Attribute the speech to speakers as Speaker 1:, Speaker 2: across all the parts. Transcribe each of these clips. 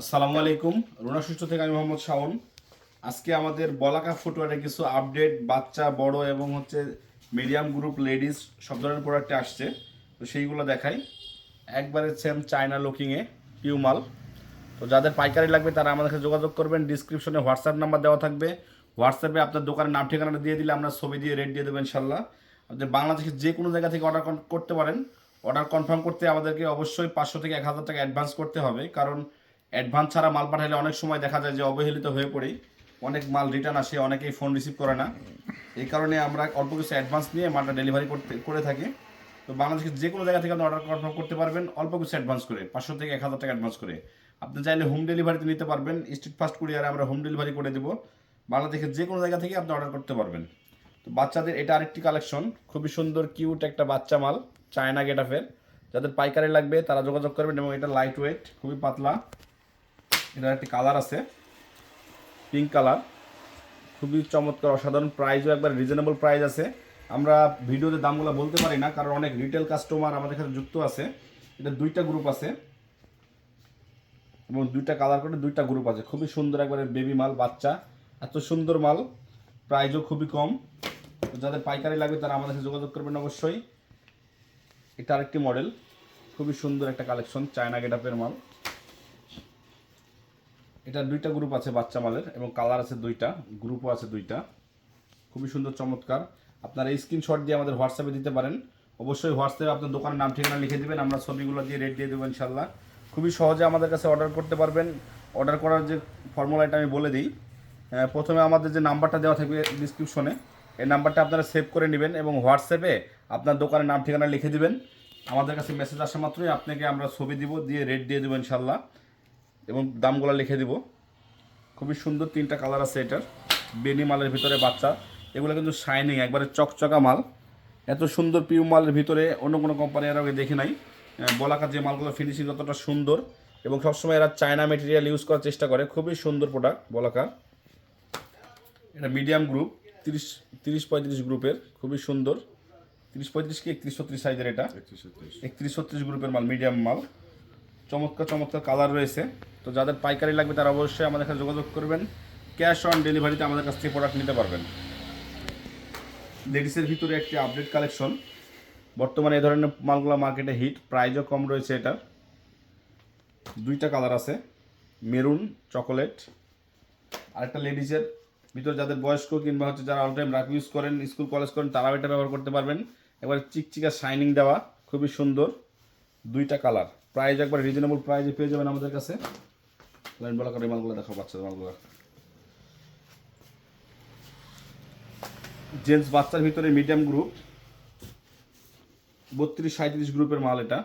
Speaker 1: আসসালামু আলাইকুম। রুনা সুস্থ থেকে আমি মোহাম্মদ শাওন। আজকে আমাদের বলাকা ফুটওয়ারের কিছু আপডেট, বাচ্চা, বড় এবং হচ্ছে মিডিয়াম গ্রুপ লেডিস সব ধরনের প্রোডাক্টে আসছে। তো সেইগুলো দেখাই। একবারে সেম চায়না লুকিংয়ে পিউ মাল তো যাদের পাইকারি লাগবে তারা আমাদের সাথে যোগাযোগ করবেন। ডিসক্রিপশনে হোয়াটসঅ্যাপ নাম্বার দেওয়া থাকবে। হোয়াটসঅ্যাপে আপনার দোকানের নাম ঠিকানাটা দিয়ে দিলে আমরা ছবি দিয়ে রেট দিয়ে দেবো ইনশাল্লাহ। আপনি বাংলাদেশের যে কোনো জায়গা থেকে অর্ডার করতে পারেন। অর্ডার কনফার্ম করতে আমাদেরকে অবশ্যই পাঁচশো থেকে এক হাজার টাকা অ্যাডভান্স করতে হবে। কারণ অ্যাডভান্স ছাড়া মাল পাঠালে অনেক সময় দেখা যায় যে অবহেলিত হয়ে পড়ি। অনেক মাল রিটার্ন আসে, অনেকেই ফোন রিসিভ করে না। এই কারণে আমরা অল্প কিছু অ্যাডভান্স নিয়ে মালটা ডেলিভারি করতে, করে থাকি। তো বাংলাদেশের যে কোনো জায়গা থেকে আপনি অর্ডার কনফার্ম করতে পারবেন, অল্প কিছু অ্যাডভান্স করে, পাঁচশো থেকে এক হাজার টাকা অ্যাডভান্স করে। আপনি চাইলে হোম ডেলিভারিতে নিতে পারবেন স্ট্রিট ফাস্ট কুরিয়ারে আমরা হোম ডেলিভারি করে দেবো। বাংলাদেশের যে কোনো জায়গা থেকে আপনি অর্ডার করতে পারবেন। তো বাচ্চাদের এটা আরেকটি কালেকশন খুবই সুন্দর কিউট একটা বাচ্চা মাল চায়না গেটাফের যাদের পাইকারি লাগবে, তারা যোগাযোগ করবেন এবং এটা লাইট ওয়েট খুবই পাতলা। এটার একটি কালার আছে পিঙ্ক কালার খুবই চমৎকার, অসাধারণ প্রাইসও একবার রিজনেবল প্রাইস আছে। আমরা ভিডিওতে দামগুলো বলতে পারি না, কারণ অনেক রিটেল কাস্টমার আমাদের কাছে যুক্ত আছে। এটা দুইটা গ্রুপ আছে। এবং দুইটা কালার করে দুইটা গ্রুপ আছে। খুবই সুন্দর একবারে বেবি মাল, বাচ্চা। এত সুন্দর মাল প্রাইসও খুবই কম। যাদের পাইকারি লাগবে তারা আমাদের সাথে যোগাযোগ করবেন অবশ্যই। এটা আরেকটি মডেল খুবই সুন্দর একটা কালেকশন চায়না গেটআপের মাল। এটা দুইটা গ্রুপ আছে বাচ্চা মালের এবং কালার আছে দুইটা গ্রুপও আছে দুইটা। খুবই সুন্দর, চমৎকার। আপনারা স্ক্রিনশট দিয়ে আমাদের হোয়াটসঅ্যাপে দিতে পারেন। অবশ্যই হোয়াটসঅ্যাপে আপনার দোকানের নাম, ঠিকানা লিখে দেবেন, আমরা ছবিগুলো দিয়ে রেট দিয়ে দেবো ইনশাল্লাহ খুবই সহজে আমাদের কাছে অর্ডার করতে পারবেন। অর্ডার করার যে ফর্মুলাটা আমি বলে দিই। প্রথমে আমাদের যে নাম্বারটা দেওয়া থাকবে ডিসক্রিপশনে এই নাম্বারটা আপনারা সেভ করে নেবেন এবং হোয়াটসঅ্যাপে আপনার দোকানের নাম, ঠিকানা লিখে দিবেন। আমাদের কাছে মেসেজ আসা মাত্রই, আপনাকে আমরা ছবি দিব, দিয়ে রেট দিয়ে দেবো ইনশাল্লাহ এবং দামগুলো লিখে দিব। খুবই সুন্দর তিনটা কালার আছে এটার। বেনি মালের ভিতরে বাচ্চা। এগুলো কিন্তু শাইনিং একবারে চকচকা মাল। এত সুন্দর পিউ মালের ভিতরে অন্য কোনো কোম্পানি এর আগে দেখি নাই। বলাকার যে মালগুলো ফিনিশিং যতটা সুন্দর এবং সবসময় এরা চায়না মেটেরিয়াল ইউজ করার চেষ্টা করে খুবই সুন্দর প্রোডাক্ট বলাকার। এটা মিডিয়াম গ্রুপ তিরিশ তিরিশ পঁয়ত্রিশ গ্রুপের খুবই সুন্দর। তিরিশ পঁয়ত্রিশ কি একত্রিশ ছত্রিশ সাইজের এটা? একত্রিশ ছত্রিশ। গ্রুপের মাল মিডিয়াম মাল। চমৎকার চমৎকার কালার রয়েছে। তো যাদের পাইকারি লাগবে তারা অবশ্যই আমাদের কাছে যোগাযোগ করবেন। ক্যাশ অন ডেলিভারিতে আমাদের কাছ থেকে প্রোডাক্ট নিতে পারবেন। লেডিসের ভিতরে একটি আপডেট কালেকশন বর্তমানে এ ধরনের মালগুলো মার্কেটে হিট প্রাইজও কম রয়েছে এটার দুইটা কালার আছে মেরুন চকোলেট আরেকটা লেডিসের ভিতরে যাদের বয়স্ক কিংবা হচ্ছে যারা অল টাইম রাখ ইউজ করেন স্কুল কলেজ করেন, তারাও এটা ব্যবহার করতে পারবেন। একবার চিকচিকা শাইনিং দেওয়া, খুবই সুন্দর। দুইটা কালার প্রাইস একবার রিজনেবল প্রাইসে পেয়ে যাবেন আমাদের কাছে। লাইন বলা করে মালগুলো দেখো বাচ্চাদের মালগুলো জেন্টস বাচ্চার ভিতরে মিডিয়াম গ্রুপ বত্রিশ সাঁত্রিশ গ্রুপের মাল এটা।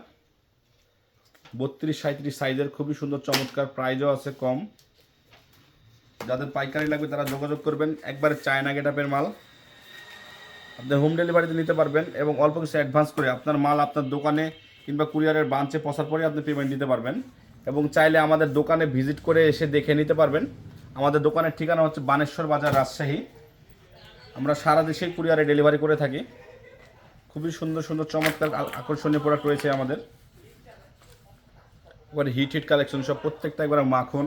Speaker 1: বত্রিশ সাঁত্রিশ সাইজের খুবই সুন্দর, চমৎকার প্রাইজও আছে কম। যাদের পাইকারি লাগবে তারা যোগাযোগ করবেন, একবারে চায়না গেটআপের মাল। আপনি হোম ডেলিভারিতে নিতে পারবেন এবং অল্প কিছু অ্যাডভান্স করে আপনার মাল আপনার দোকানে কিংবা কুরিয়ারের বাঞ্চে পৌঁছার পরে আপনি পেমেন্ট দিতে পারবেন। এবং চাইলে আমাদের দোকানে ভিজিট করে এসে দেখে নিতে পারবেন। আমাদের দোকানের ঠিকানা হচ্ছে বানেশ্বর বাজার রাজশাহী। আমরা সারা দেশে কুরিয়ারে ডেলিভারি করে থাকি। খুবই সুন্দর সুন্দর, চমৎকার আকর্ষণীয় প্রোডাক্ট রয়েছে আমাদের। এবার হিট হিট কালেকশন সব প্রত্যেকটা একবার মাখন।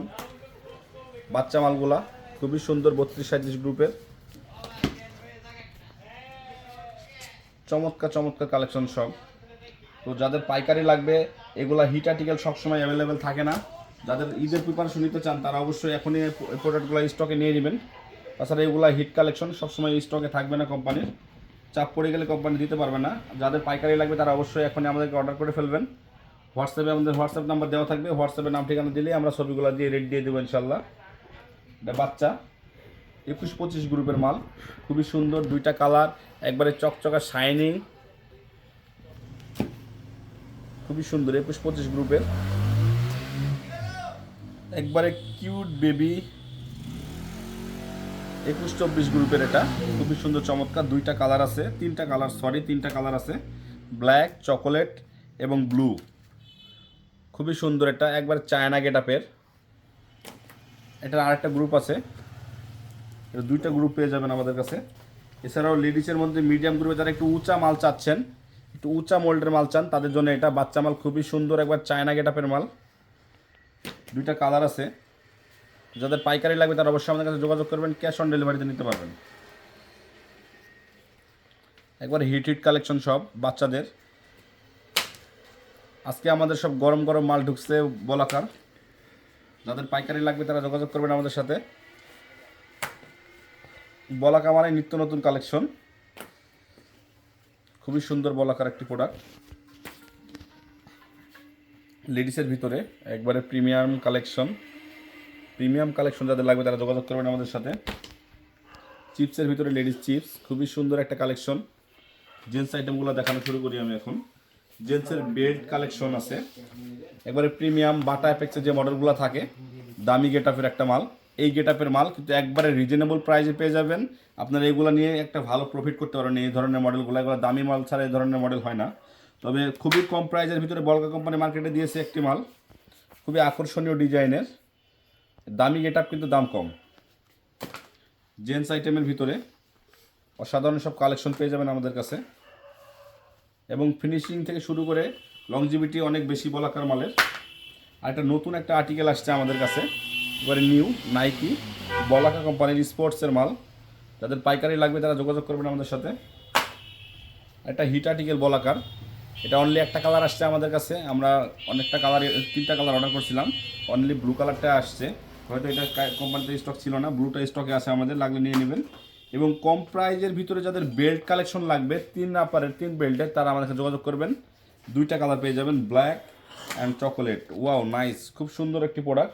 Speaker 1: বাচ্চা মালগুলা খুবই সুন্দর বত্রিশ সাঁত্রিশ গ্রুপের চমৎকার চমৎকার কালেকশন সব। তো যাদের পাইকারি লাগবে এগুলা হিট আর্টিকেল সবসময় অ্যাভেলেবেল থাকে না। যাদের ঈদের প্রিপারেশন নিতে চান, তারা অবশ্যই এখনই এই প্রোডাক্টগুলো স্টকে নিয়ে নেবেন। তাছাড়া এগুলা হিট কালেকশন সবসময় স্টকে থাকবে না কোম্পানির চাপ পড়ে গেলে কোম্পানি দিতে পারবে না। যাদের পাইকারি লাগবে, তারা অবশ্যই এখনই আমাদেরকে অর্ডার করে ফেলবেন। হোয়াটসঅ্যাপে আমাদের হোয়াটসঅ্যাপ নাম্বার দেওয়া থাকবে। হোয়াটসঅ্যাপে নাম, ঠিকানা দিলে আমরা ছবিগুলো দিয়ে রেট দিয়ে দেবো ইনশাল্লাহ এটা বাচ্চা। একুশ পঁচিশ গ্রুপের মাল। খুবই সুন্দর, দুইটা কালার একবারে চকচকা শাইনিং খুবই সুন্দর, একুশ পঁচিশ গ্রুপের। একবারে কিউট বেবি, একুশ চব্বিশ গ্রুপের এটা। খুবই সুন্দর, চমৎকার। দুইটা কালার আছে, তিনটা কালার সরি তিনটা কালার আছে। ব্ল্যাক, চকোলেট এবং ব্লু। খুবই সুন্দর এটা, একবার চায়না গেটআপের। এটার আরেকটা গ্রুপ আছে। দুইটা গ্রুপ পেয়ে যাবেন আমাদের কাছে। এছাড়াও লেডিসের মধ্যে মিডিয়াম গ্রুপে যারা একটু উঁচা মাল চাচ্ছেন একটু উঁচা মোল্ডের মাল চান, তাদের জন্য এটা বাচ্চা মাল খুবই সুন্দর একবার চায়না গেটআপের মাল। দুইটা কালার আছে। যাদের পাইকারি লাগবে তারা অবশ্যই আমাদের কাছে যোগাযোগ করবেন ক্যাশ অন ডেলিভারিতে নিতে পারবেন। একবার হিট হিট কালেকশন সব বাচ্চাদের। আজকে আমাদের সব গরম গরম মাল ঢুকছে বলাকার। যাদের পাইকারি লাগবে তারা যোগাযোগ করবেন আমাদের সাথে। বলাকা মানে নিত্য নতুন কালেকশন খুবই সুন্দর বলাকার একটি প্রোডাক্ট লেডিসের ভিতরে একবারে প্রিমিয়াম কালেকশন প্রিমিয়াম কালেকশন যাদের লাগবে তারা যোগাযোগ করবেন আমাদের সাথে। চিপসের ভিতরে লেডিস চিপস খুবই সুন্দর একটা কালেকশন জেন্টস আইটেমগুলো দেখানো শুরু করি আমি এখন। জেন্টসের বেল্ট কালেকশন আছে। একবারে প্রিমিয়াম বাটা অ্যাপেক্সের যে মডেলগুলো থাকে, দামি গেটআপের একটা মাল। এই গেটআপের মাল কিন্তু একবারে রিজনেবল প্রাইসে পেয়ে যাবেন। আপনারা এগুলো নিয়ে একটা ভালো প্রফিট করতে পারেন। এই ধরনের মডেলগুলো এগুলো দামি মাল ছাড়া এই ধরনের মডেল হয় না। তবে খুবই কম প্রাইসের ভিতরে বলকা কোম্পানি মার্কেটে দিয়েছে একটি মাল। খুবই আকর্ষণীয় ডিজাইনের দামি গেটআপ কিন্তু দাম কম। জেন্টস আইটেমের ভিতরে অসাধারণ সব কালেকশন পেয়ে যাবেন আমাদের কাছে। এবং ফিনিশিং থেকে শুরু করে লংজিভিটি অনেক বেশি বলাকার মালের। আর একটা নতুন একটা আর্টিকেল আসছে আমাদের কাছে। এবারে নিউ নাইকি বলাকা কোম্পানির স্পোর্টসের মাল। যাদের পাইকারি লাগবে তারা যোগাযোগ করবেন আমাদের সাথে। একটা হিট আর্টিকেল বলাকার এটা অনলি একটা কালার আসছে আমাদের কাছে। আমরা অনেকটা কালার তিনটা কালার অর্ডার করছিলাম। অনলি ব্লু কালারটা আসছে। হয়তো এটা কোম্পানিতে স্টক ছিল না। ব্লুটা স্টকে আছে আমাদের, লাগলে নিয়ে নেবেন। এবং কম প্রাইজের ভিতরে যাদের বেল্ট কালেকশন লাগবে, তিন আপারের তিন বেল্টের তারা আমাদের সাথে যোগাযোগ করবেন। দুইটা কালার পেয়ে যাবেন black and chocolate wow nice খুব সুন্দর একটি প্রোডাক্ট